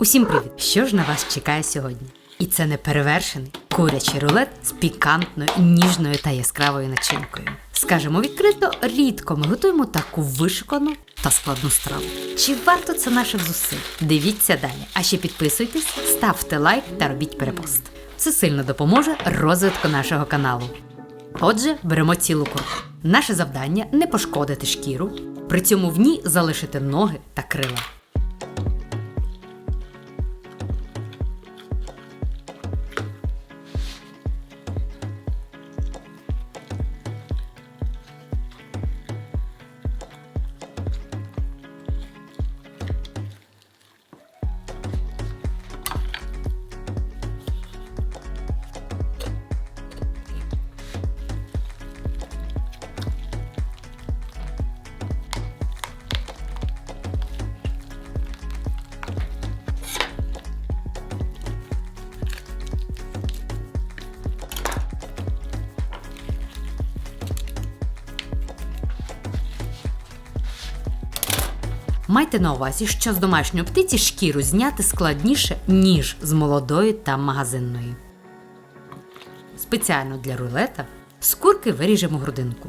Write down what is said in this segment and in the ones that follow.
Усім привіт! Що ж на вас чекає сьогодні? І це не перевершений курячий рулет з пікантною, ніжною та яскравою начинкою. Скажемо відкрито, рідко ми готуємо таку вишукану та складну страву. Чи варто це наших зусиль? Дивіться далі. А ще підписуйтесь, ставте лайк та робіть перепост. Це сильно допоможе розвитку нашого каналу. Отже, беремо цілу курку. Наше завдання не пошкодити шкіру, при цьому в ній залишити ноги та крила. Майте на увазі, що з домашньої птиці шкіру зняти складніше, ніж з молодої та магазинної. Спеціально для рулета з курки виріжемо грудинку.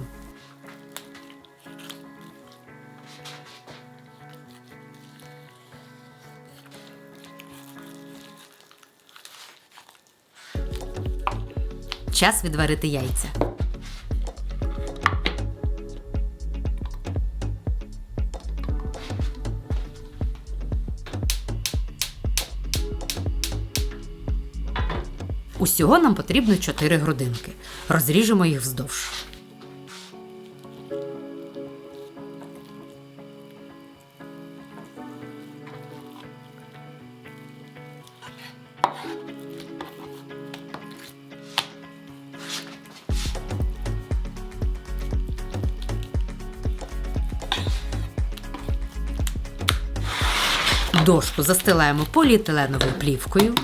Час відварити яйця. Усього нам потрібно 4 грудинки. Розріжемо їх вздовж. Дошку застилаємо поліетиленовою плівкою.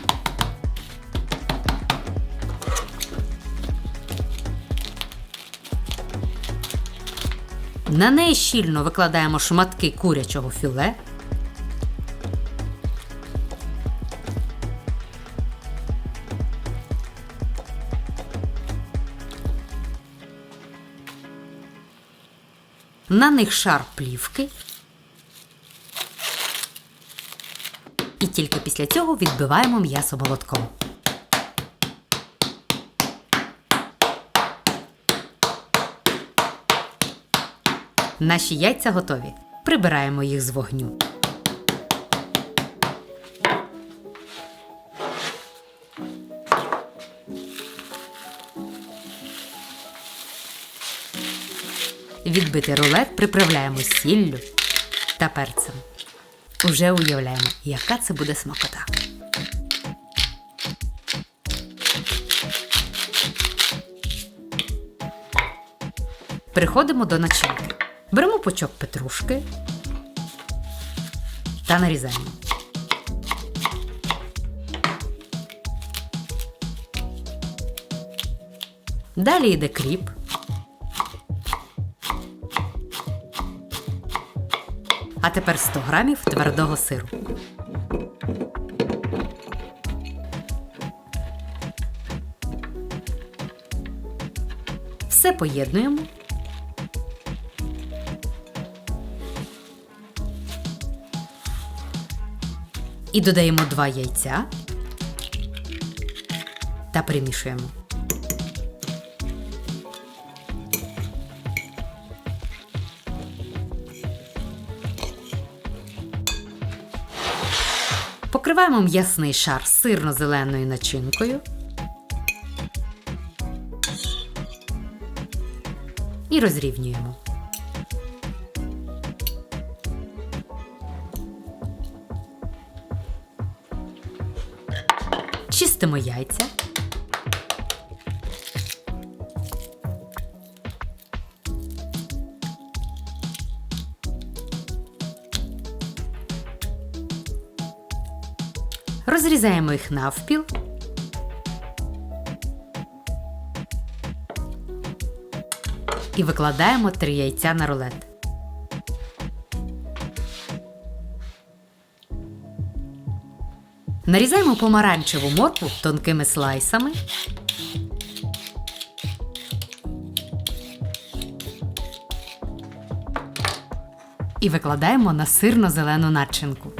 На неї щільно викладаємо шматки курячого філе. На них шар плівки. І тільки після цього відбиваємо м'ясо молотком. Наші яйця готові. Прибираємо їх з вогню. Відбитий рулет приправляємо сіллю та перцем. Уже уявляємо, яка це буде смакота. Переходимо до начинки. Беремо пучок петрушки та нарізаємо. Далі йде кріп. А тепер 100 грамів твердого сиру. Все поєднуємо. І додаємо два яйця та перемішуємо. Покриваємо м'ясний шар сирно-зеленою начинкою. І розрівнюємо. Чистимо яйця. Розрізаємо їх навпіл. І викладаємо три яйця на рулет. Нарізаємо помаранчеву моркву тонкими слайсами. І викладаємо на сирно-зелену начинку.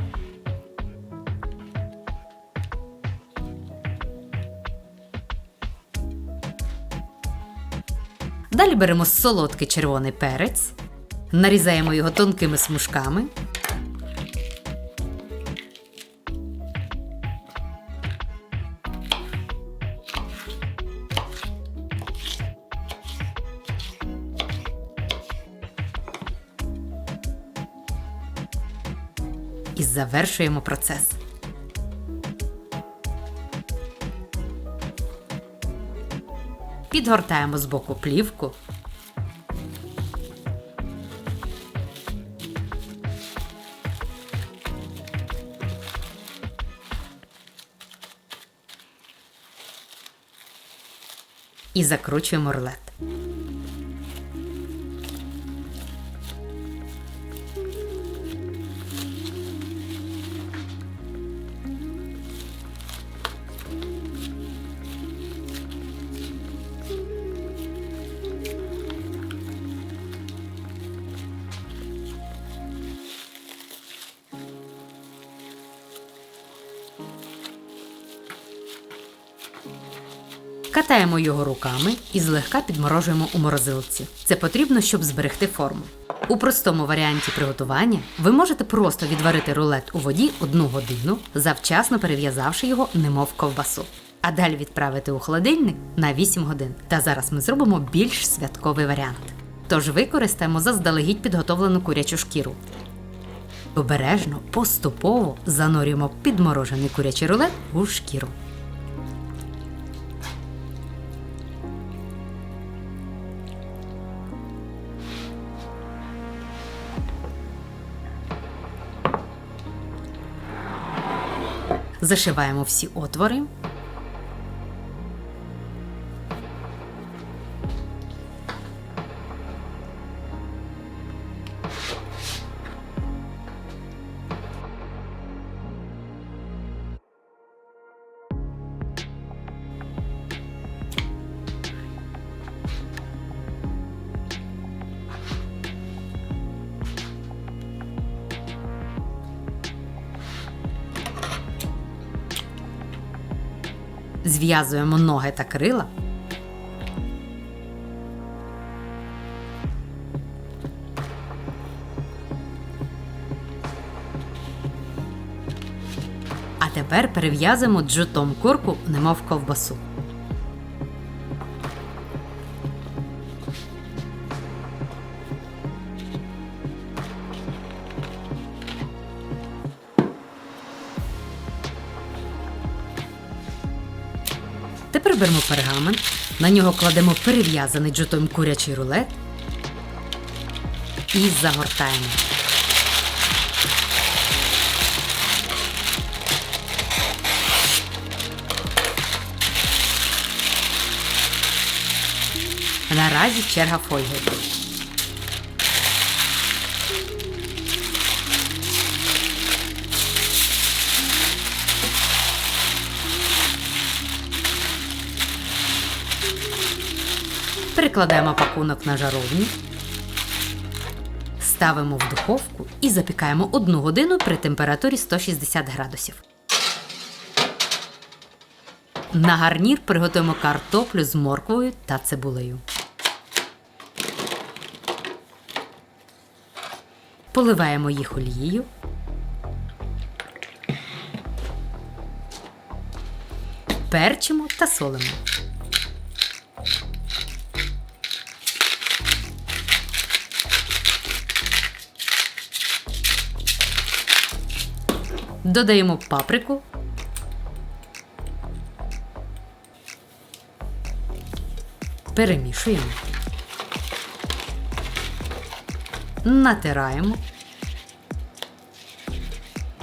Далі беремо солодкий червоний перець, нарізаємо його тонкими смужками. І завершуємо процес. Підгортаємо з боку плівку. І закручуємо рулет. Катаємо його руками і злегка підморожуємо у морозилці. Це потрібно, щоб зберегти форму. У простому варіанті приготування ви можете просто відварити рулет у воді одну годину, завчасно перев'язавши його, немов ковбасу. А далі відправити у холодильник на 8 годин. Та зараз ми зробимо більш святковий варіант. Тож використаємо заздалегідь підготовлену курячу шкіру. Обережно, поступово занурюємо підморожений курячий рулет у шкіру. Зашиваємо всі отвори. Зв'язуємо ноги та крила. А тепер перев'язуємо джутом курку, немов ковбасу. Тепер беремо пергамент, на нього кладемо перев'язаний джутом курячий рулет і загортаємо. Наразі черга фольги. Перекладаємо пакунок на жаровню, ставимо в духовку і запікаємо одну годину при температурі 160 градусів. На гарнір приготуємо картоплю з морквою та цибулею. Поливаємо їх олією. Перчимо та солимо. Додаємо паприку. Перемішуємо. Натираємо.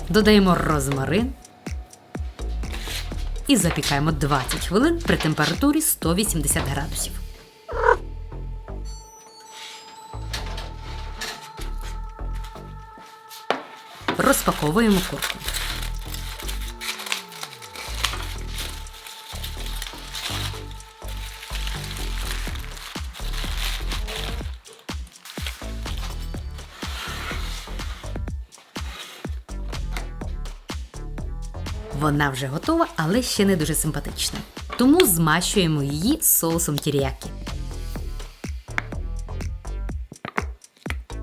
Додаємо розмарин. І запікаємо 20 хвилин при температурі 180 градусів. Розпаковуємо курку. Вона вже готова, але ще не дуже симпатична. Тому змащуємо її соусом тіріякі.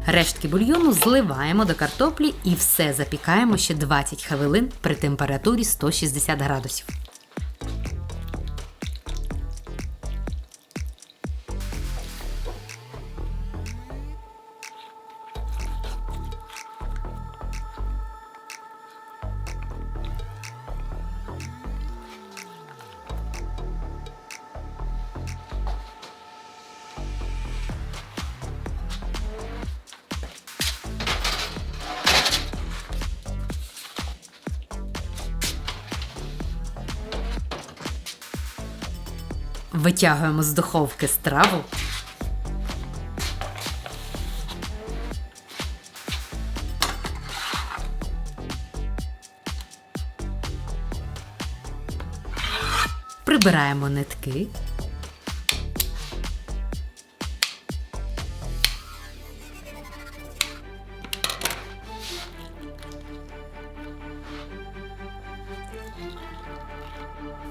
Рештки бульйону зливаємо до картоплі і все запікаємо ще 20 хвилин при температурі 160 градусів. Витягуємо з духовки страву. Прибираємо нитки.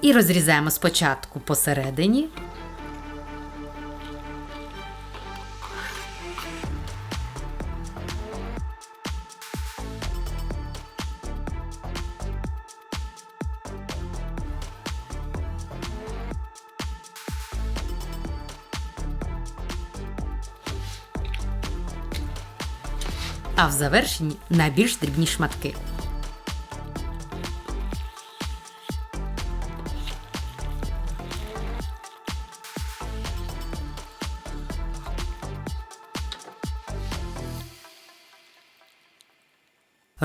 І розрізаємо спочатку посередині. А в завершенні на більш дрібні шматки.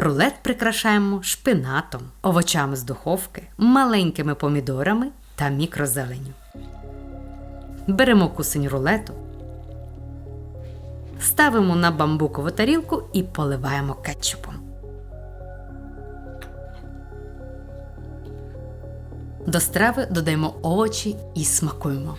Рулет прикрашаємо шпинатом, овочами з духовки, маленькими помідорами та мікрозеленю. Беремо кусень рулету, ставимо на бамбукову тарілку і поливаємо кетчупом. До страви додаємо овочі і смакуємо.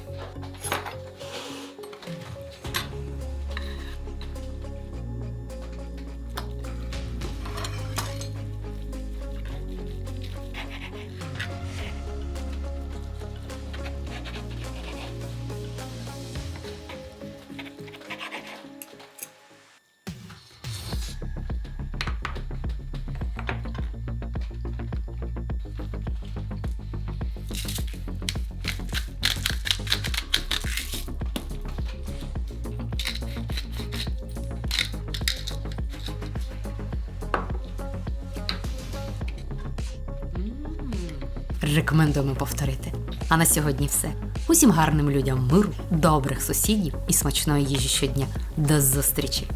Рекомендуємо повторити. А на сьогодні все. Усім гарним людям миру, добрих сусідів і смачної їжі щодня. До зустрічі!